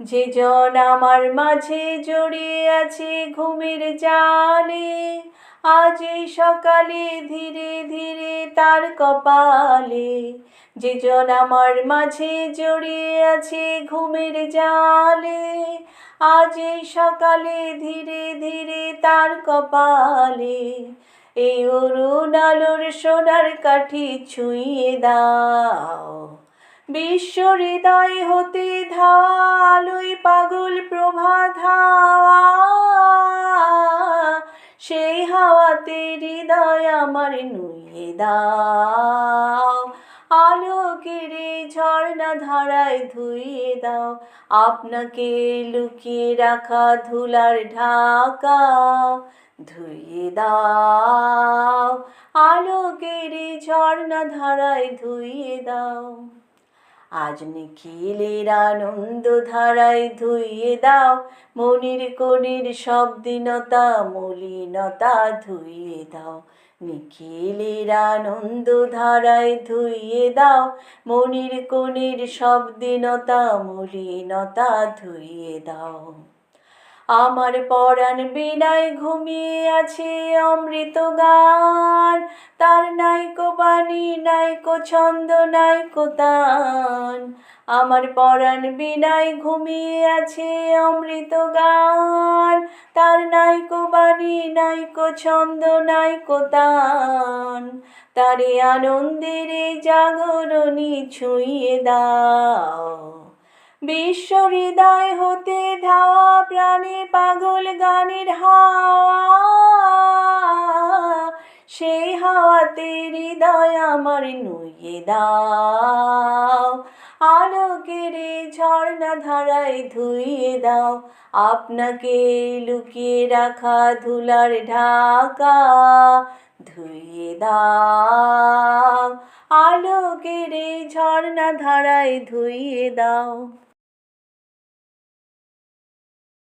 যে জন আমার মাঝে জড়িয়ে আছে ঘুমের জালে, আজ এই সকালে ধীরে ধীরে তার কপালে, যে জন আমার মাঝে জড়িয়ে আছে ঘুমের জালে, আজ এই সকালে ধীরে ধীরে তার কপালে, এই অরুণ আলোর সোনার কাঠি ছুঁয়ে দাও। বিশ্ব হৃদয় হতে আলোয় পাগল প্রভা ধাওয়া সেই হাওয়াতে হৃদয় আমার নুয়ে দাও। আলোকের ঝর্ণা ধারায় ধুইয়ে দাও। আপনাকে লুকিয়ে রাখা ধুলার ঢাকা ধুইয়ে দাও। আলোকের ঝর্ণা ধারায় ধুইয়ে দাও। আজ নিখিলের আনন্দ ধারায় ধুইয়ে দাও, মনির কনির সব দিনতা মলিনতা ধুইয়ে দাও। নিখিলের আনন্দ ধারায় ধুইয়ে দাও, মনির কনির সব দিনতা মলিনতা ধুইয়ে দাও। আমার পরাণ বিনায় ঘুমিয়ে আছে অমৃত গান। তার নাইকো বাণী নাইকো ছন্দ নাইকো তান। আমার পরাণ বিনায় ঘুমিয়ে আছে অমৃত গান। তার নাইকো বাণী নাইকো ছন্দ নাইকো তান। তারে আনন্দের জাগরণী ছুঁয়ে দাও। বিশ্ব হৃদয় হতে ধাওয়া প্রাণে পাগল গানের হাওয়া। সেই হাওয়াতে হৃদয় আমার নুয়ে দাও। আলোকের ঝর্ণা ধারায় ধুইয়ে দাও। আপনাকে লুকিয়ে রাখা ধুলার ঢাকা ধুইয়ে দাও। আলোকের ঝর্ণা ধারায় ধুইয়ে দাও।